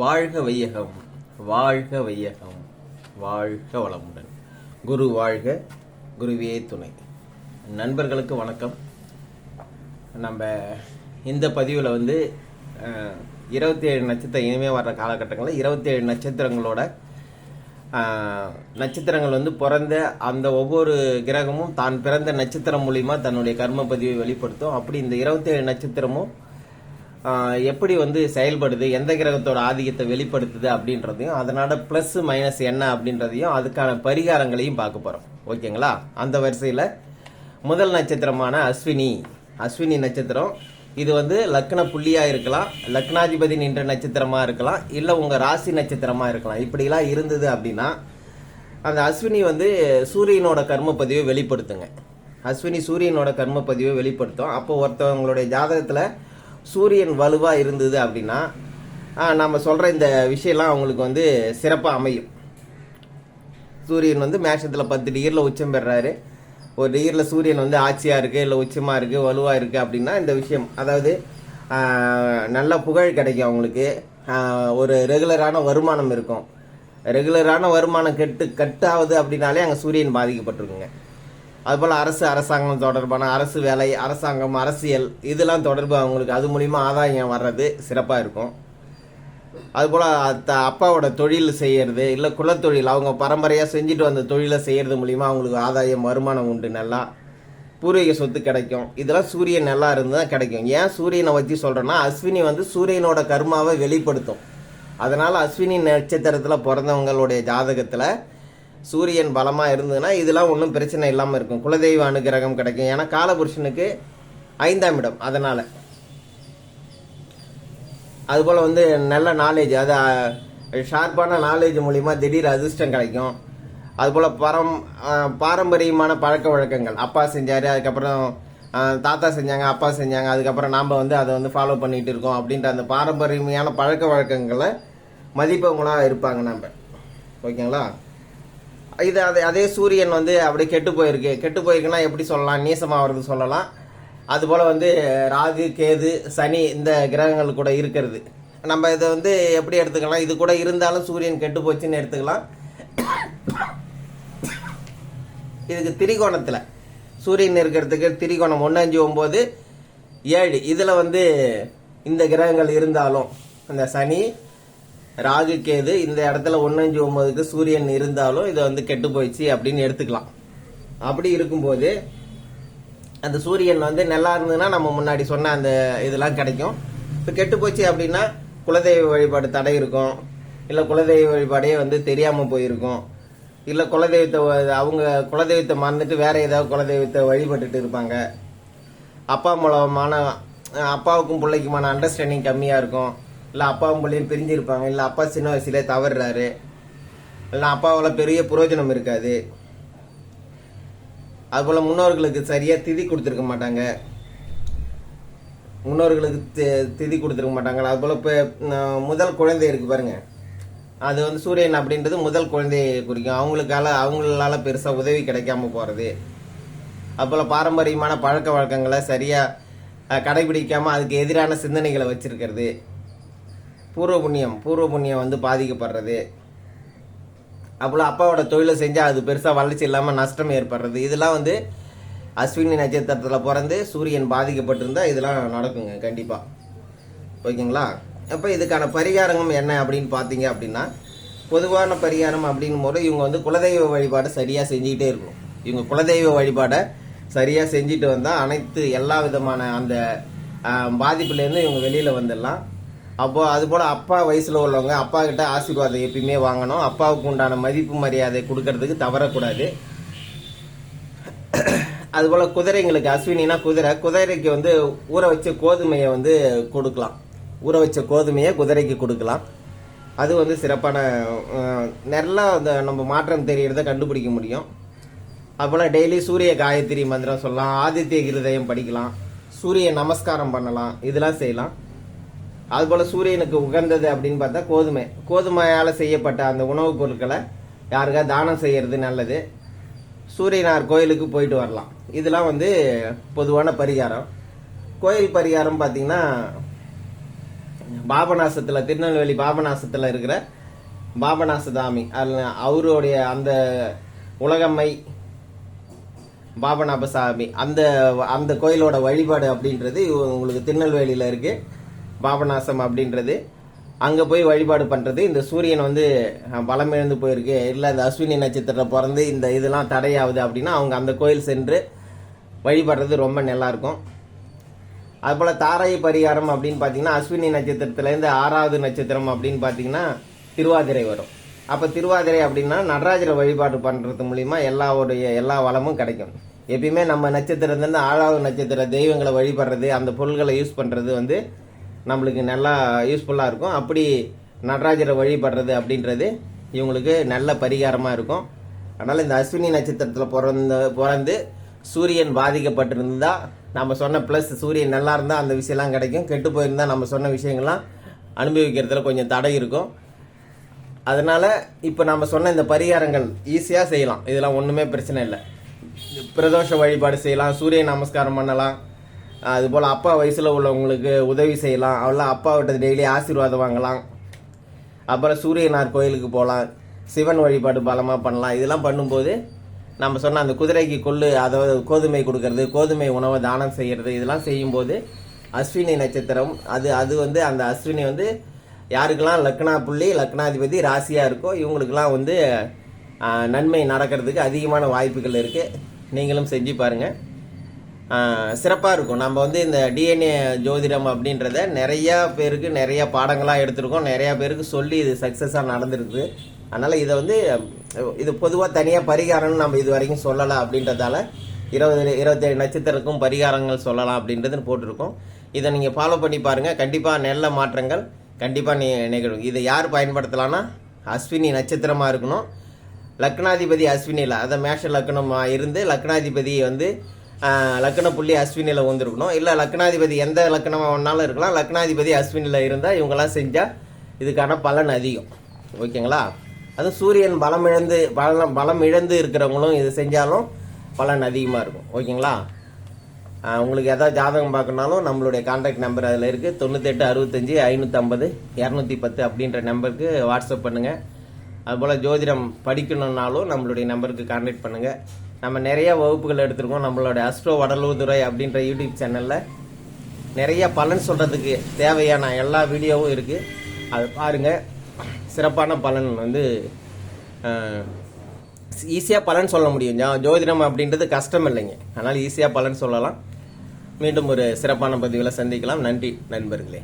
வாழ்க வையகம் வாழ்க வையகம் வாழ்க வளமுடன். குரு வாழ்க குருவே துணை. நண்பர்களுக்கு வணக்கம். நம்ம இந்த பதிவில் வந்து இருபத்தி ஏழு நட்சத்திரம் இனிமேல் வர்ற காலகட்டங்களில் இருபத்தி ஏழு நட்சத்திரங்களோட நட்சத்திரங்கள் வந்து பிறந்த அந்த ஒவ்வொரு கிரகமும் தான் பிறந்த நட்சத்திரம் மூலிமா தன்னுடைய கர்ம பதிவை வெளிப்படுத்தும். அப்படி இந்த இருபத்தேழு நட்சத்திரமும் எப்படி வந்து செயல்படுது எந்த கிரகத்தோட ஆதிக்கத்தை வெளிப்படுத்துது அப்படின்றதையும் அதனோட ப்ளஸ் மைனஸ் என்ன அப்படின்றதையும் அதுக்கான பரிகாரங்களையும் பார்க்க போகிறோம் ஓகேங்களா? அந்த வரிசையில் முதல் நட்சத்திரமான அஸ்வினி. அஸ்வினி நட்சத்திரம். இது வந்து லக்ன புள்ளியா இருக்கலாம் லக்னாதிபதி நின்ற நட்சத்திரமா இருக்கலாம் இல்ல உங்க ராசி நட்சத்திரமா இருக்கலாம். இப்படிலாம் இருந்தது அப்படின்னா அந்த அஸ்வினி வந்து சூரியனோட கர்ம பதிவை வெளிப்படுத்துங்க. அஸ்வினி சூரியனோட கர்ம பதிவை வெளிப்படுத்தும். அப்போ ஒருத்தவங்களுடைய ஜாதகத்துல சூரியன் வலுவாக இருந்தது அப்படின்னா நம்ம சொல்கிற இந்த விஷயம்லாம் அவங்களுக்கு வந்து சிறப்பாக அமையும். சூரியன் வந்து மேஷத்தில் பத்து டிகிரியில் உச்சம் பெறாரு. ஒரு டிகிரியில் சூரியன் வந்து ஆட்சியாக இருக்குது இல்லை உச்சமாக இருக்குது வலுவாக இருக்குது அப்படின்னா இந்த விஷயம் அதாவது நல்ல புகழ் கிடைக்கும் அவங்களுக்கு. ஒரு ரெகுலரான வருமானம் இருக்கும். ரெகுலரான வருமானம் கெட்டு கட்டாவது அப்படின்னாலே அங்கே சூரியன் பாதிக்கப்பட்டிருக்குங்க. அதுபோல் அரசு அரசாங்கம் தொடர்பான அரசு வேலை அரசாங்கம் அரசியல் இதெல்லாம் தொடர்பு அவங்களுக்கு. அது மூலிமா ஆதாயம் வர்றது சிறப்பாக இருக்கும். அதுபோல் த- அப்பாவோட தொழில் செய்கிறது இல்லை குலத்தொழில் அவங்க பரம்பரையாக செஞ்சுட்டு வந்த தொழிலை செய்கிறது மூலிமா அவங்களுக்கு ஆதாயம் வருமானம் உண்டு நல்லா. பூர்வீக சொத்து கிடைக்கும். இதெல்லாம் சூரியன் நல்லா இருந்து தான் கிடைக்கும். ஏன் சூரியனை வச்சு சொல்கிறேன்னா அஸ்வினி வந்து சூரியனோட கர்மாவை வெளிப்படுத்தும். அதனால் அஸ்வினி நட்சத்திரத்தில் பிறந்தவங்களுடைய ஜாதகத்தில் சூரியன் பலமாக இருந்ததுன்னா இதெல்லாம் ஒன்றும் பிரச்சனை இல்லாமல் இருக்கும். குலதெய்வ அனுகிரகம் கிடைக்கும். ஏன்னா காலபுருஷனுக்கு ஐந்தாம் இடம். அதனால். அதுபோல் வந்து நல்ல நாலேஜ் அது ஷார்ப்பான நாலேஜ் மூலிமா திடீர் அதிர்ஷ்டம் கிடைக்கும். அதுபோல் பரம் பாரம்பரியமான பழக்க வழக்கங்கள். அப்பா செஞ்சார் அதுக்கப்புறம் தாத்தா செஞ்சாங்க அப்பா செஞ்சாங்க அதுக்கப்புறம் நாம் வந்து அதை வந்து ஃபாலோ பண்ணிகிட்டு இருக்கோம் அப்படின்ற அந்த பாரம்பரியமான பழக்க வழக்கங்களை மதிப்பவங்களாக இருப்பாங்க நம்ம ஓகேங்களா? இது அதே அதே சூரியன் வந்து அப்படி கெட்டு போயிருக்கு. கெட்டு போயிருக்குன்னா எப்படி சொல்லலாம்? நீசமாகிறது சொல்லலாம். அதுபோல் வந்து ராகு கேது சனி இந்த கிரகங்கள் கூட இருக்கிறது. நம்ம இதை வந்து எப்படி எடுத்துக்கலாம்? இது கூட இருந்தாலும் சூரியன் கெட்டு போச்சுன்னு எடுத்துக்கலாம். இதுக்கு திரிகோணத்தில். சூரியன் இருக்கிறதுக்கு திரிகோணம் ஒன்று அஞ்சு ஒம்பது ஏழு. இதில் வந்து இந்த கிரகங்கள் இருந்தாலும் இந்த சனி ராகு கேது இந்த இடத்துல ஒன்று அஞ்சு சூரியன் இருந்தாலும் இதை வந்து கெட்டு போயிடுச்சு அப்படின்னு எடுத்துக்கலாம். அப்படி இருக்கும்போது அந்த சூரியன் வந்து நல்லா இருந்ததுன்னா நம்ம முன்னாடி சொன்ன அந்த இதெல்லாம் கிடைக்கும். இப்போ கெட்டு போச்சு அப்படின்னா குலதெய்வ வழிபாடு தடை இருக்கும். இல்லை குலதெய்வ வழிபாடே வந்து தெரியாமல் போயிருக்கும். இல்லை குலதெய்வத்தை அவங்க குலதெய்வத்தை மறந்துட்டு வேற ஏதாவது குலதெய்வத்தை வழிபட்டுட்டு இருப்பாங்க. அப்பா மூலமான அப்பாவுக்கும் பிள்ளைக்குமான அண்டர்ஸ்டாண்டிங் கம்மியாக இருக்கும். இல்லை அப்பாவும் பிள்ளையும் பிரிஞ்சிருப்பாங்க. இல்லை அப்பா சின்ன வயசுலேயே தவறுறாரு. இல்லை அப்பாவால் பெரிய புரோஜனம் இருக்காது. அதுபோல் முன்னோர்களுக்கு சரியாக திதி கொடுத்துருக்க மாட்டாங்க. முன்னோர்களுக்கு தி- திதி கொடுத்துருக்க மாட்டாங்க. அதுபோல் இப்போ முதல் குழந்தை இருக்குது பாருங்கள் அது வந்து சூரியன் அப்படின்றது முதல் குழந்தையை குறிக்கும். அவங்களுக்கால அவங்களால பெருசாக உதவி கிடைக்காம போகிறது அதுபோல் பாரம்பரியமான பழக்க வழக்கங்களை சரியாக கடைபிடிக்காமல் அதுக்கு எதிரான சிந்தனைகளை வச்சுருக்கிறது. பூர்வ புண்ணியம் பூர்வ புண்ணியம் வந்து பாதிக்கப்படுறது. அப்போல அப்பாவோட தொழிலை செஞ்சால் அது பெருசாக வளர்ச்சி இல்லாமல் நஷ்டம் ஏற்படுறது. இதெல்லாம் வந்து அஸ்வினி நட்சத்திரத்தில் பிறந்து சூரியன் பாதிக்கப்பட்டிருந்தால் இதெல்லாம் நடக்குங்க கண்டிப்பாக ஓகேங்களா? அப்போ இதுக்கான பரிகாரங்கள் என்ன அப்படின்னு பார்த்தீங்க அப்படின்னா பொதுவான பரிகாரம் அப்படின் போது இவங்க வந்து குலதெய்வ வழிபாடை சரியாக செஞ்சுக்கிட்டே இருக்கணும். இவங்க குலதெய்வ வழிபாடை சரியாக செஞ்சுட்டு வந்தால் அனைத்து எல்லா விதமான அந்த பாதிப்புலேருந்து இவங்க வெளியில் வந்துடலாம். அப்போ அதுபோல் அப்பா வயசில் உள்ளவங்க அப்பா கிட்ட ஆசீர்வாதம் எப்பயுமே வாங்கணும். அப்பாவுக்கு உண்டான மதிப்பு மரியாதை கொடுக்கறதுக்கு தவறக்கூடாது. அதுபோல் குதிரைங்களுக்கு அஸ்வினினா குதிரை. குதிரைக்கு வந்து ஊற வச்ச கோதுமையை வந்து கொடுக்கலாம். ஊற வச்ச கோதுமையை குதிரைக்கு கொடுக்கலாம். அது வந்து சிறப்பான நல்லா அந்த நம்ம மாற்றம் தெரியறத கண்டுபிடிக்க முடியும். அதுபோல் டெய்லி சூரிய காயத்ரி மந்திரம் சொல்லலாம். ஆதித்ய கிருதயம் படிக்கலாம். சூரிய நமஸ்காரம் பண்ணலாம். இதெல்லாம் செய்யலாம். அதுபோல் சூரியனுக்கு உகந்தது அப்படின்னு பார்த்தா கோதுமை. கோதுமையால் செய்யப்பட்ட அந்த உணவுப் பொருட்களை யாருக்கா தானம் செய்யறது நல்லது. சூரியனார் கோயிலுக்கு போயிட்டு வரலாம். இதெல்லாம் வந்து பொதுவான பரிகாரம். கோயில் பரிகாரம் பார்த்தீங்கன்னா பாபநாசத்தில் திருநெல்வேலி பாபநாசத்தில் இருக்கிற பாபநாசதாமி அதில் அவருடைய அந்த உலகம்மை பாபநாபசாமி அந்த அந்த கோயிலோட வழிபாடு அப்படின்றது உங்களுக்கு திருநெல்வேலியில் இருக்குது பாபநாசம் அப்படின்றது. அங்கே போய் வழிபாடு பண்ணுறது இந்த சூரியன் வந்து பலம் இழந்து போயிருக்கு. இல்லை இந்த அஸ்வினி நட்சத்திரத்தில் பிறந்து இந்த இதெல்லாம் தடையாகுது அப்படின்னா அவங்க அந்த கோயில் சென்று வழிபடுறது ரொம்ப நல்லா இருக்கும் அதுபோல் தாரை பரிகாரம் அப்படின்னு பார்த்தீங்கன்னா அஸ்வினி நட்சத்திரத்துலேருந்து ஆறாவது நட்சத்திரம் அப்படின்னு பார்த்தீங்கன்னா திருவாதிரை வரும். அப்போ திருவாதிரை அப்படின்னா நடராஜரை வழிபாடு பண்ணுறது மூலிமா எல்லாருடைய எல்லா வளமும் கிடைக்கும். எப்பயுமே நம்ம நட்சத்திரத்துலேருந்து ஆறாவது நட்சத்திர தெய்வங்களை வழிபடுறது அந்த பொருள்களை யூஸ் பண்ணுறது வந்து நம்மளுக்கு நல்லா யூஸ்ஃபுல்லாக இருக்கும். அப்படி நடராஜரை வழிபடுறது அப்படின்றது இவங்களுக்கு நல்ல பரிகாரமாக இருக்கும். அதனால் இந்த அஸ்வினி நட்சத்திரத்தில் பிறந்த பிறந்து சூரியன் பாதிக்கப்பட்டிருந்தா நம்ம சொன்ன ப்ளஸ் சூரியன் நல்லா இருந்தால் அந்த விஷயம்லாம் கிடைக்கும். கெட்டு போயிருந்தால் நம்ம சொன்ன விஷயங்கள்லாம் அனுபவிக்கிறதுல கொஞ்சம் தடை இருக்கும். அதனால் இப்போ நம்ம சொன்ன இந்த பரிகாரங்கள் ஈஸியாக செய்யலாம். இதெல்லாம் ஒன்றுமே பிரச்சனை இல்லை. பிரதோஷ வழிபாடு செய்யலாம். சூரிய நமஸ்காரம் பண்ணலாம். அதுபோல் அப்பா வயசில் உள்ளவங்களுக்கு உதவி செய்யலாம். அவெல்லாம் அப்பாவிட்ட டெய்லி ஆசீர்வாதம் வாங்கலாம். அப்புறம் சூரியனார் கோயிலுக்கு போகலாம் சிவன் வழிபாடு பலமாக பண்ணலாம். இதெல்லாம் பண்ணும்போது நம்ம சொன்ன அந்த குதிரைக்கு கொள்ளு அதாவது கோதுமை கொடுக்கறது கோதுமை உணவை தானம் செய்கிறது இதெல்லாம் செய்யும்போது அஸ்வினி நட்சத்திரம் அது அது வந்து அந்த அஸ்வினி வந்து யாருக்கெல்லாம் லக்னா புள்ளி லக்னாதிபதி ராசியாக இருக்கோ இவங்களுக்கெல்லாம் வந்து நன்மை நடக்கிறதுக்கு அதிகமான வாய்ப்புகள் இருக்குது நீங்களும் செஞ்சு பாருங்கள் சிறப்பாக இருக்கும். நம்ம வந்து இந்த டிஎன்ஏ ஜோதிடம் அப்படின்றத நிறையா பேருக்கு நிறைய பாடங்களாக எடுத்திருக்கோம். நிறையா பேருக்கு சொல்லி இது சக்ஸஸாக நடந்துருக்குது. அதனால் இதை வந்து இது பொதுவாக தனியாக பரிகாரம்னு நம்ம இது வரைக்கும் சொல்லலை அப்படின்றதால இருபது இருபத்தேழு நட்சத்திரக்கும் பரிகாரங்கள் சொல்லலாம் அப்படின்றது போட்டிருக்கோம். இதை நீங்கள் ஃபாலோ பண்ணி பாருங்கள் கண்டிப்பாக நல்ல மாற்றங்கள் கண்டிப்பாக நீ நிகழும். இதை யார் பயன்படுத்தலாம்னா அஸ்வினி நட்சத்திரமாக இருக்கணும். லக்னாதிபதி அஸ்வினியில் அதை மேஷ லக்னமாக இருந்து லக்னாதிபதி வந்து லக்ன புள்ளி அஸ்வினியில் வந்திருக்கணும் இல்லை லக்னாதிபதி எந்த லக்கணமாக வேணாலும் இருக்கலாம். லக்னாதிபதி அஸ்வினியில் இருந்தால் இவங்கெல்லாம் செஞ்சால் இதுக்கான பலன் அதிகம். ஓகேங்களா? அதுவும் சூரியன் பலம் இழந்து பலம் பலம் இழந்து இருக்கிறவங்களும் இது செஞ்சாலும் பலன் அதிகமாக இருக்கும். ஓகேங்களா? உங்களுக்கு எதாவது ஜாதகம் பார்க்கணுனாலும் நம்மளுடைய கான்டாக்ட் நம்பர் அதில் இருக்குது தொண்ணூத்தெட்டு அறுபத்தஞ்சி ஐநூற்றம்பது இரநூத்தி பத்து அப்படின்ற நம்பருக்கு வாட்ஸ்அப் பண்ணுங்கள் அதுபோல் ஜோதிடம் படிக்கணுன்னாலும் நம்மளுடைய நம்பருக்கு கான்டாக்ட் பண்ணுங்கள் நம்ம நிறைய வகுப்புகள் எடுத்திருக்கோம். நம்மளோட அஸ்ட்ரோ வடலூதுரை அப்படின்ற யூடியூப் சேனலில் நிறைய பலன் சொல்கிறதுக்கு தேவையான எல்லா வீடியோவும் இருக்குது அது பாருங்கள் சிறப்பான பலன் வந்து ஈஸியாக பலன் சொல்ல முடியும். ஜோ- ஜோதிடம் அப்படின்றது கஷ்டம் இல்லைங்க. அதனால் ஈஸியாக பலன் சொல்லலாம். மீண்டும் ஒரு சிறப்பான பதிவில் சந்திக்கலாம். நன்றி நண்பர்களே.